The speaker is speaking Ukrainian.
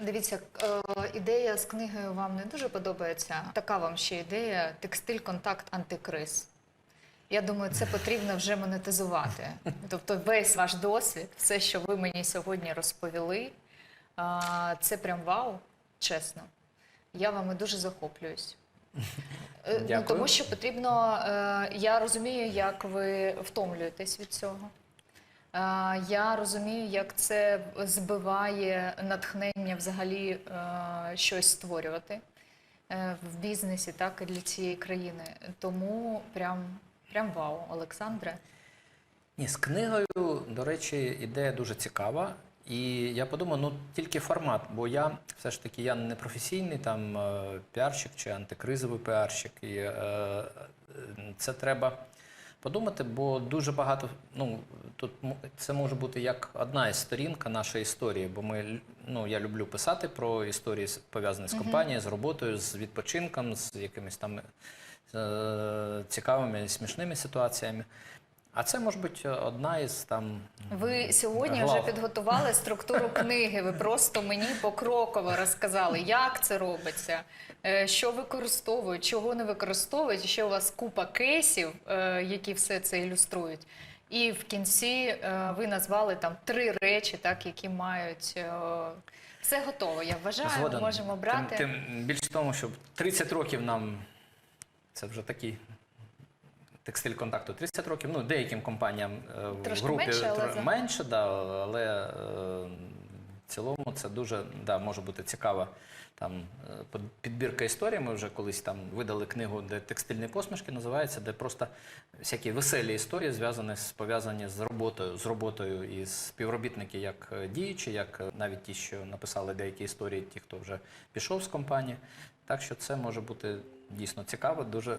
Дивіться, е, ідея з книгою вам не дуже подобається. Така вам ще ідея текстиль, контакт, антикриз. Я думаю, це потрібно вже монетизувати. Тобто, весь ваш досвід, все, що ви мені сьогодні розповіли, це прям вау, чесно. Я вами дуже захоплююсь. Е, Ну, тому що потрібно, е, я розумію, як ви втомлюєтесь від цього. Я розумію, як це збиває натхнення взагалі е, щось створювати е, в бізнесі, так і для цієї країни. Тому прям, прям вау, Олександре. Ні, з книгою, до речі, ідея дуже цікава. І я подумав, ну тільки формат, бо я все ж таки я не професійний там е, піарщик чи антикризовий піарщик. І е, це треба подумати, бо дуже багато. Ну тут це може бути як одна із сторінка нашої історії, бо ми ну я люблю писати про історії пов'язані з компанією, з роботою, з відпочинком, з якимись там е, цікавими смішними ситуаціями. А це може бути одна із там. Ви сьогодні глав. вже підготували структуру книги. Ви просто мені покроково розказали, як це робиться, е, що використовують, чого не використовують. Ще у вас купа кейсів, е, які все це ілюструють. І в кінці е, ви назвали там три речі, так які мають все готово. Я вважаю, Згоден. можемо брати. Тим, тим більше тому, що 30 років нам це вже такий текстиль контакту. 30 років. Ну, деяким компаніям е, в групі менше, але менше, да, але е, в цілому це дуже да, може бути цікава там е, підбірка історій. Ми вже колись там видали книгу, де текстильні посмішки називається, де просто всякі веселі історії зв'язані з пов'язані з роботою, з роботою і співробітники, як діючі, як навіть ті, що написали деякі історії, ті, хто вже пішов з компанії. Так що це може бути дійсно цікаво, дуже